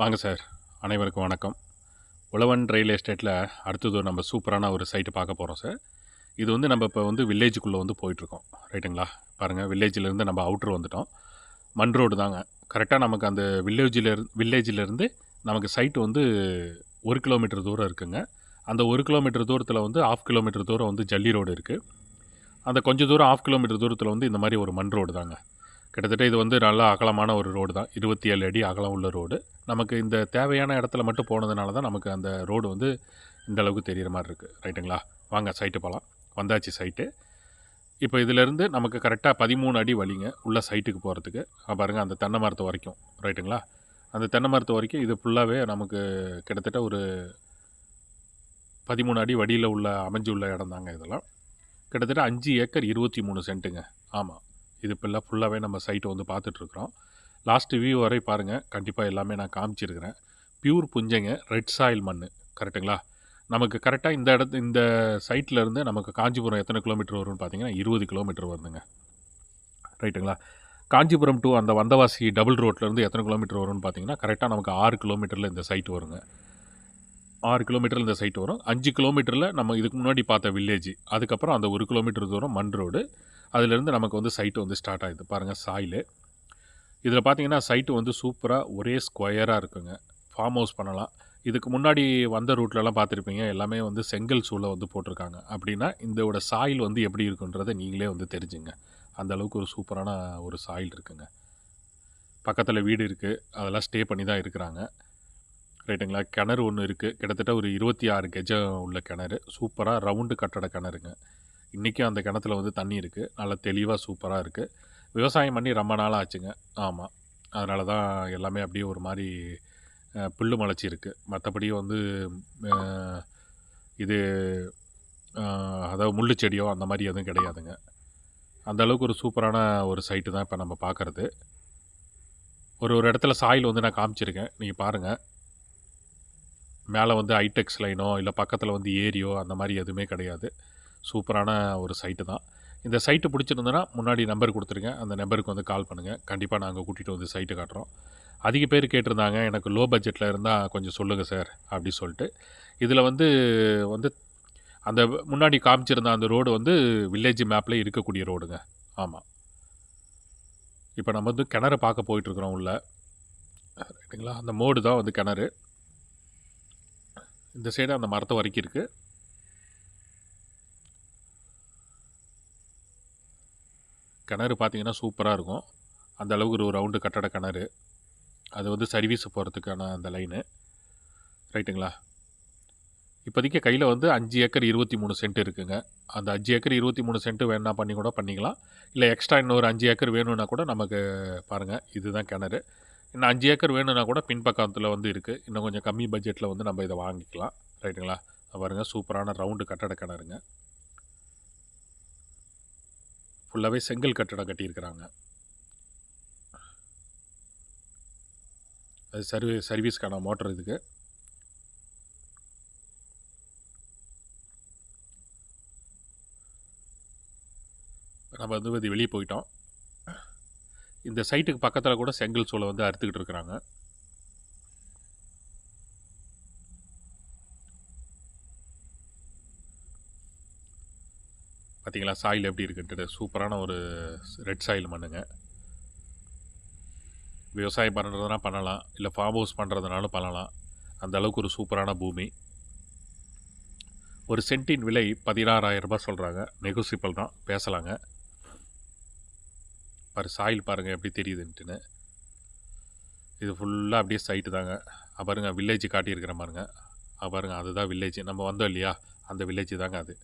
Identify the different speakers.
Speaker 1: வாங்க சார். அனைவருக்கும் வணக்கம். உழவன் ரயில் எஸ்டேட்டில் அடுத்தது நம்ம சூப்பரான ஒரு சைட்டு பார்க்க போகிறோம் சார். இது வந்து நம்ம இப்போ வந்து வில்லேஜுக்குள்ளே வந்து போயிட்டுருக்கோம். ரைட்டுங்களா பாருங்கள் வில்லேஜிலேருந்து நம்ம அவுட்ரு வந்துட்டோம். மண் ரோடு தாங்க. கரெக்டாக நமக்கு அந்த வில்லேஜில் வில்லேஜிலேருந்து நமக்கு சைட்டு வந்து ஒரு கிலோமீட்டர் தூரம் இருக்குங்க. அந்த ஒரு கிலோமீட்டர் தூரத்தில் வந்து ஆஃப் கிலோமீட்டர் தூரம் வந்து ஜல்லி ரோடு இருக்குது அந்த கொஞ்சம் தூரம் ஆஃப் கிலோமீட்டர் தூரத்தில் வந்து இந்த மாதிரி ஒரு மண் ரோடு தாங்க. கிட்டத்தட்ட இது வந்து நல்லா அகலமான ஒரு ரோடு தான். இருபத்தி ஏழு அடி அகலம் உள்ள ரோடு நமக்கு இந்த தேவையான இடத்துல மட்டும் போனதுனால தான் நமக்கு அந்த ரோடு வந்து இந்த அளவுக்கு தெரிகிற மாதிரி இருக்குது ரைட்டுங்களா வாங்க சைட்டு போகலாம் வந்தாச்சு சைட்டு இப்போ இதிலேருந்து நமக்கு கரெக்டாக பதிமூணு அடி வழிங்க உள்ள சைட்டுக்கு போகிறதுக்கு பாருங்கள் அந்த தென்னை மரத்து வரைக்கும். ரைட்டுங்களா அந்த தென்னை மரத்து வரைக்கும் இது ஃபுல்லாகவே நமக்கு கிட்டத்தட்ட ஒரு பதிமூணு அடி வடியில் உள்ள அமைஞ்சு உள்ள இடம் தாங்க இதெல்லாம். கிட்டத்தட்ட அஞ்சு ஏக்கர் இருபத்தி மூணு சென்ட்டுங்க. ஆமாம் இது இப்போல்லாம் ஃபுல்லாகவே நம்ம சைட்டை வந்து பார்த்துட்ருக்குறோம் லாஸ்ட் வியூ வரை பாருங்கள் கண்டிப்பாக எல்லாமே நான் காமிச்சிருக்கிறேன். பியூர் புஞ்சைங்க ரெட் சாயில் மண் கரெக்டுங்களா நமக்கு கரெக்டாக இந்த இடத்து இந்த சைட்டில் நமக்கு காஞ்சிபுரம் எத்தனை கிலோமீட்டர் வரும்னு பார்த்தீங்கன்னா இருபது கிலோமீட்டர் வருதுங்க. ரைட்டுங்களா காஞ்சிபுரம் டு அந்த வந்தவாசி டபுள் ரோட்லேருந்து எத்தனை கிலோமீட்டர் வரும்னு பார்த்தீங்கன்னா கரெக்டாக நமக்கு ஆறு கிலோமீட்டரில் இந்த சைட் வருங்க. ஆறு கிலோமீட்டரில் இந்த சைட் வரும். அஞ்சு கிலோமீட்டரில் நம்ம இதுக்கு முன்னாடி பார்த்த வில்லேஜ் அதுக்கப்புறம் அந்த ஒரு கிலோமீட்டர் தூரம் மண் ரோடு அதுலேருந்து நமக்கு வந்து சைட்டு வந்து ஸ்டார்ட் ஆகுது. பாருங்கள் சாயிலு இதில் பார்த்தீங்கன்னா சைட்டு வந்து சூப்பராக ஒரே ஸ்கொயராக இருக்குங்க. ஃபார்ம் ஹவுஸ் பண்ணலாம். இதுக்கு முன்னாடி வந்த ரூட்லலாம் பார்த்துருப்பீங்க எல்லாமே வந்து செங்கல் சூளை வந்து போட்டிருக்காங்க. அப்படின்னா இதோட சாயில் வந்து எப்படி இருக்குன்றதை நீங்களே வந்து தெரிஞ்சுங்க. அந்த அளவுக்கு ஒரு சூப்பரான ஒரு சாயில் இருக்குங்க. பக்கத்தில் வீடு இருக்குது அதெல்லாம் ஸ்டே பண்ணி தான் இருக்கிறாங்க. ரைட்டுங்களா கிணறு ஒன்று இருக்குது கிட்டத்தட்ட ஒரு இருபத்தி ஆறு கெஜம் உள்ள கிணறு. சூப்பராக ரவுண்டு கட்டட கிணறுங்க. இன்றைக்கும் அந்த கிணத்துல வந்து தண்ணி இருக்குது நல்லா தெளிவாக சூப்பராக இருக்குது விவசாயம் பண்ணி ரொம்ப நாள் ஆச்சுங்க. ஆமாம் அதனால தான் எல்லாமே அப்படியே ஒரு மாதிரி புல்லு முளைச்சி இருக்குது மற்றபடி வந்து இது அதாவது முள்ளு செடியோ அந்த மாதிரி எதுவும் கிடையாதுங்க. அந்த அளவுக்கு ஒரு சூப்பரான ஒரு சைட்டு தான் இப்போ நம்ம பார்க்குறது ஒரு ஒரு இடத்துல சாயில் வந்து நான் காமிச்சிருக்கேன். நீங்கள் பாருங்கள் மேலே வந்து ஹைடெக்ஸ் லைனோ இல்லை பக்கத்தில் வந்து ஏரியோ அந்த மாதிரி எதுவுமே கிடையாது. சூப்பரான ஒரு சைட்டு தான். இந்த சைட்டு பிடிச்சிருந்தேன்னா முன்னாடி நம்பர் கொடுத்துருங்க. அந்த நம்பருக்கு வந்து கால் பண்ணுங்கள் கண்டிப்பாக நாங்கள் கூட்டிகிட்டு வந்து சைட்டு காட்டுறோம். அதிக பேர் கேட்டிருந்தாங்க. எனக்கு லோ பட்ஜெட்டில் இருந்தால் கொஞ்சம் சொல்லுங்கள் சார் அப்படி சொல்லிட்டு. இதில் வந்து வந்து அந்த முன்னாடி காமிச்சிருந்த அந்த ரோடு வந்து வில்லேஜ் மேப்பில் இருக்கக்கூடிய ரோடுங்க. ஆமாம் இப்போ நம்ம வந்து கிணறு பார்க்க போயிட்டுருக்குறோம் உள்ள. ரைட்டுங்களா? அந்த மோடு தான் வந்து கிணறு. இந்த சைடு அந்த மரத்தை வரைக்கும் இருக்குது கிணறு பார்த்தீங்கன்னா சூப்பராக இருக்கும். அந்த அளவுக்கு ஒரு ரவுண்டு கட்டட கிணறு. அது வந்து சர்வீஸ் போகிறதுக்கான அந்த லைனு ரைட்டுங்களா இப்போதைக்கு கையில் வந்து அஞ்சு ஏக்கர் இருபத்தி மூணு சென்ட் இருக்குங்க. அந்த அஞ்சு ஏக்கர் இருபத்தி மூணு சென்ட் வேணா பண்ணி கூட பண்ணிக்கலாம். இல்லை எக்ஸ்ட்ரா இன்னொரு அஞ்சு ஏக்கர் வேணும்னா கூட நமக்கு பாருங்கள் இதுதான் கிணறு. இன்னும் அஞ்சு ஏக்கர் வேணும்னா கூட பின்பக்கத்தில் வந்து இருக்குது இன்னும் கொஞ்சம் கம்மி பட்ஜெட்டில் வந்து நம்ம இதை வாங்கிக்கலாம். ரைட்டுங்களா பாருங்கள் சூப்பரான ரவுண்டு கட்டட கிணறுங்க. ஃபுல்லாகவே செங்கல் கட்டடம் கட்டியிருக்கிறாங்க. அது சர்வீ சர்வீஸ்க்கான மோட்டர் இதுக்கு. நம்ம வந்து இது வெளியே போயிட்டோம். இந்த சைட்டுக்கு பக்கத்தில் கூட செங்கல் சூளை வந்து அறுத்துக்கிட்டு இருக்கிறாங்க. பார்த்தீங்களா சாயில் எப்படி இருக்குன்ட்டு சூப்பரான ஒரு ரெட் சாயில் மண்ணுங்க விவசாயம் பண்ணுறதுனா பண்ணலாம். இல்லை ஃபார்ம் ஹவுஸ் பண்ணுறதுனாலும் பண்ணலாம். அந்த அளவுக்கு ஒரு சூப்பரான பூமி. ஒரு சென்ட்டின் விலை பதினாறாயிரம் ரூபாய் சொல்கிறாங்க நெகோசியபிள் தான். பேசலாங்க. பாரு சாயில் பாருங்கள் எப்படி தெரியுதுன்ட்டுன்னு. இது ஃபுல்லாக அப்படியே சைட்டு தாங்க. அஹ் பாருங்க வில்லேஜ் காட்டியிருக்கிற பாருங்க. பாருங்க அதுதான் வில்லேஜ் நம்ம வந்தோம் இல்லையா? அந்த வில்லேஜ் தாங்க அது.